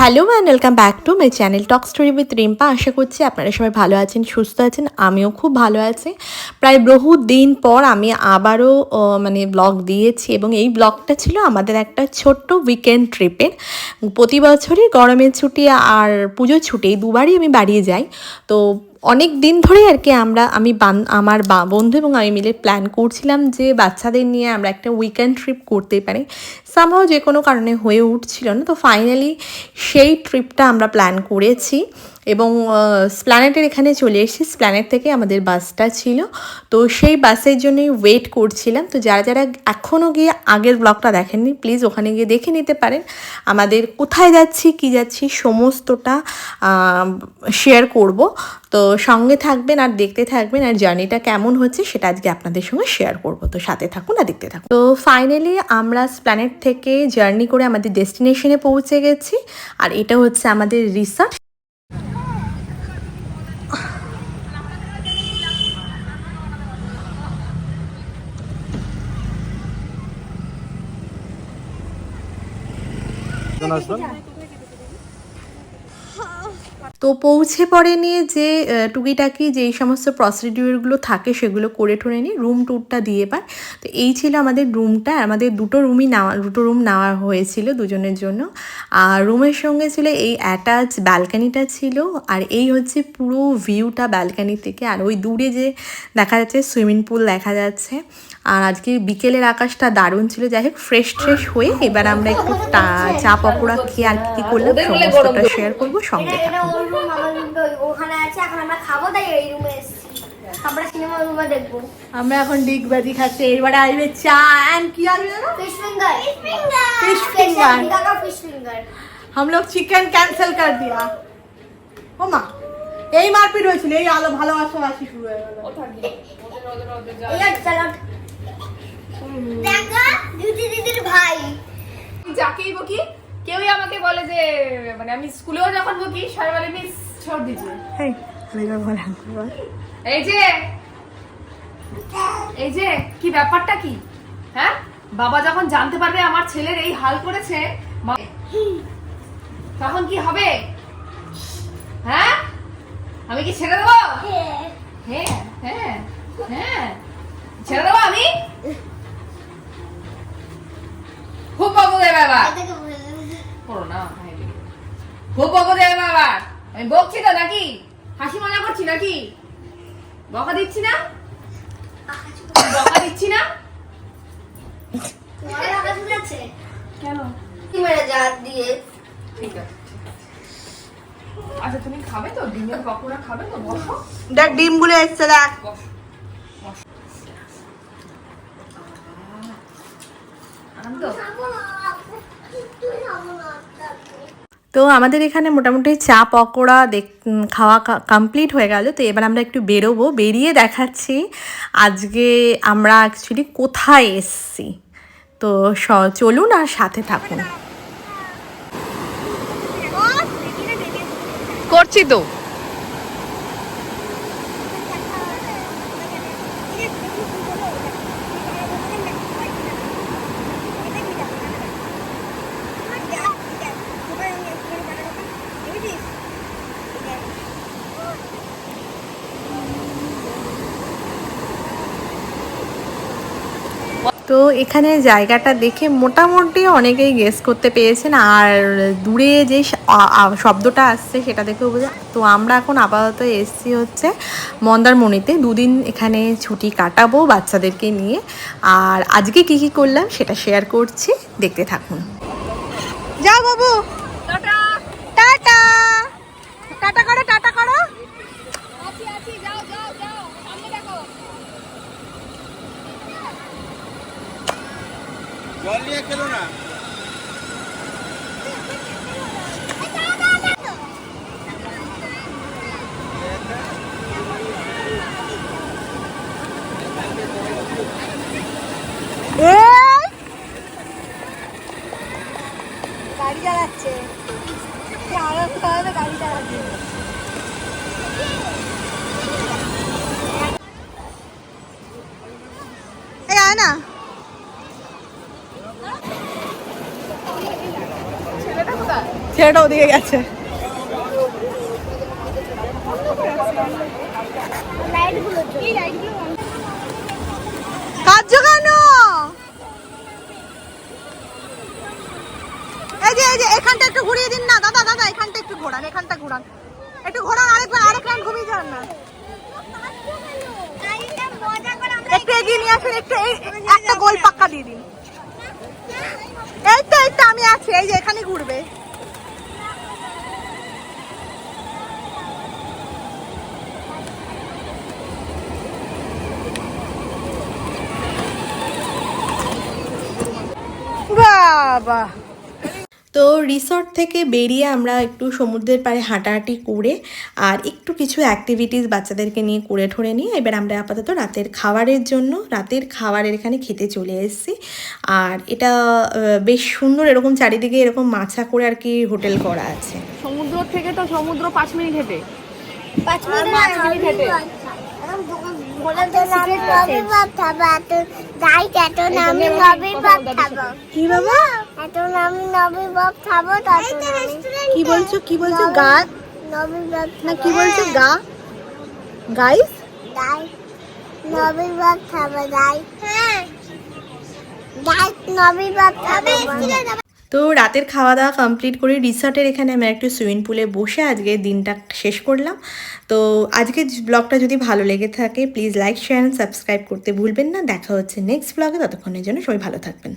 Hello and welcome back to my channel talk story with Rimpa আশা করছি আপনারা সবাই ভালো আছেন, সুস্থ আছেন, আমিও খুব ভালো আছি। প্রায় বহু দিন পর আমি আবারও মানে ব্লগ দিয়েছি এবং এই ব্লগটা ছিল আমাদের একটা ছোট্ট উইকেন্ড ট্রিপের প্রতি বছরই গরমের ছুটি আর পুজোর ছুটি দুবারই আমি বাড়িয়ে যাই। তো অনেক দিন ধরে আর কি আমরা, আমি আমার বন্ধু এবং আমি মিলে প্ল্যান করছিলাম যে বাচ্চাদের নিয়ে আমরা একটা উইকেন্ড ট্রিপ করতে পারি। সামহাও যে কোনো কারণে হয়ে উঠছিল না। তো ফাইনালি সেই ট্রিপটা আমরা প্ল্যান করেছি। এবং স্প্ল্যানেটের এখানে চলে এসেছি। স্প্ল্যানেট থেকে আমাদের বাসটা ছিল। তো সেই বাসের জন্যই ওয়েট করছিলাম। তো যারা যারা এখনও গিয়ে আগের ব্লগটা দেখেননি প্লিজ ওখানে গিয়ে দেখে নিতে পারেন। আমাদের কোথায় যাচ্ছি, কি যাচ্ছি, সমস্তটা শেয়ার করব। তো সঙ্গে থাকবেন আর দেখতে থাকবেন আর জার্নিটা কেমন হচ্ছে, সেটা আজকে আপনাদের সঙ্গে শেয়ার করব। তো সাথে থাকুন আর দেখতে থাকুন। তো ফাইনালি আমরা স্প্ল্যানেট থেকে জার্নি করে আমাদের ডেস্টিনেশনে পৌঁছে গেছি। আর এটা হচ্ছে আমাদের রিসর্ট তো পৌঁছে পরে নিয়ে যে টুকিটাকি যেই সমস্ত প্রসিডিউরগুলো থাকে সেগুলো করে ঠরে নিই রুম ট্যুরটা দিয়ে পার তো এই ছিল আমাদের রুমটা আমাদের দুটো রুমই নেওয়া, দুটো রুম নেওয়া হয়েছিল দুজনের জন্য। আর রুমের সঙ্গে ছিল এই অ্যাটাচ ব্যালকানিটা ছিল, আর এই হচ্ছে পুরো ভিউটা ব্যালকানি থেকে। আর ওই দূরে যে দেখা যাচ্ছে সুইমিং পুল দেখা যাচ্ছে। আর আজকে বিকেলের আকাশটা দারুণ ছিল যাই হোক ফ্রেশ ফ্রেশ হয়ে এবার আমরা একটু টা- চা পকোড়া খেয়ে আর কি কি করলাম সমস্তটা শেয়ার করবো সঙ্গে এটা থাকুন। ওর রুম আমার রুম ওখানে আছে এখন আমরা খাবো তাই এই রুমে এসেছি আমরা সিনেমা রুমে দেখবো আমরা এখন ডিগবাজি খাচ্ছি এবারে আসবে চা অ্যান্ড কি আসবে জানো fish finger fish finger Fish finger. দিদা ফিশ ফিঙ্গার हम लोग चिकन कैंसिल कर दिया ও মা এই মারপিট হয়েছিল এই আলো ভালোবাসা বাসি শুরু হয়ে গেল এই চলো দেখা দিদি দিদির ভাই। যাকেই বকি কেউই আমাকে বলে যে মানে আমি স্কুলেও যখন বকি সবাই বলে মিস ছোট দিচ্ছে হেই আরেকবার বলেন এই যে এই যে কি ব্যাপারটা কি? হ্যাঁ? বাবা যখন জানতে পারবে আমার ছেলের এই হাল করেছে মা- তখন কি হবে? হ্যাঁ? আমি কি ছেড়ে দেবো? হ্যাঁ হ্যাঁ হ্যাঁ। ছেড়ে দেবো আমি? করো না খুব বকা দেবে বাবা। আমি বকছি তো নাকি? হাসি মজা করছি নাকি? বকা দিচ্ছি না? বকা দিচ্ছি না? তোমার আকাশ উড়েছে কেন? কি মেরে জাত দিয়ে? ঠিক আছে আচ্ছা তুমি খাবে তো? ডিমের পকোড়া খাবে তো? বসো। দেখ ডিমগুলো এসছে দেখ। আনন্দ? তো আমাদের এখানে মোটামুটি চা, পকোড়া দেখ খাওয়া কমপ্লিট হয়ে গেল। তো এবার আমরা একটু বেরোবো। বেরিয়ে দেখাচ্ছি আজকে আমরা অ্যাকচুয়ালি কোথায় এসছি। তো চলুন আর সাথে থাকুন। করছি তো। তো এখানে জায়গাটা দেখে মোটামুটি অনেকেই গেস করতে পেয়েছেন আর দূরে যে শব্দটা আসছে সেটা দেখেও বোঝা তো আমরা এখন আপাতত এসছি হচ্ছে মন্দারমণিতে। দুদিন এখানে ছুটি কাটাবো বাচ্চাদেরকে নিয়ে। আর আজকে কি কি করলাম সেটা শেয়ার করছি। দেখতে থাকুন। যা বাবু টাটা টাটা করো টাটা করো জল নিয়ে খেলো না। গাড়ি চালাচ্ছে। আরও গাড়ি চালাচ্ছে। এই আয় না। ছেলেটা ওদিকে গেছে। কাজ কেন? এই যে এই যে, এখানটা একটু ঘুরিয়ে দিন না। দাদা দাদা, এখানটা একটু ঘোরান, এখানটা ঘোরান। একটু ঘোরান, আরেকবার আরেক রাউন্ড ঘুমিয়ে যান না। একটু এগিয়ে নিয়ে আসুন, একটু একটা গোল পাক্কা দিয়ে দিন। এই তো এই তো, আমি আছি। এই যে, এখানে ঘুরবে। বাবা। তো রিসর্ট থেকে বেরিয়ে আমরা একটু সমুদ্রের পাড়ে হাঁটাহাঁটি করে আর একটু কিছু অ্যাক্টিভিটিস বাচ্চাদেরকে নিয়ে করে ঠরে নিয়ে এবার আমরা আপাতত রাতের খাবারের জন্য রাতের খাবারের এখানে খেতে চলে এসেছি। আর এটা বেশ সুন্দর এরকম চারিদিকে এরকম মাছা করে আর কি হোটেল করা আছে। সমুদ্র থেকে তো সমুদ্র পাঁচ মিনিট হেঁটে। পাঁচ মিনিট পাঁচ মিনিট হেঁটে। বলার তো সিক্রেট নবী বাপ খাবো এত যাই এত নামি নবী বাপ খাবো কি বাবা এত নামি নবী বাপ খাবো তত কি বলছো কি বলছো গা নবী বাপ না কি বলছো গা গাইস যাই নবী বাপ খাবো যাই হ্যাঁ যাই নবী বাপ খাবো তো রাতের খাওয়া দাওয়া কমপ্লিট করে রিসর্টের এখানে আমি একটু সুইমিং পুলে বসে আজকে দিনটা শেষ করলাম। তো আজকে ব্লগটা যদি ভালো লেগে থাকে প্লিজ লাইক শেয়ার সাবস্ক্রাইব করতে ভুলবেন না। দেখা হচ্ছে নেক্সট ব্লগে ততক্ষণের জন্য সবাই ভালো থাকবেন।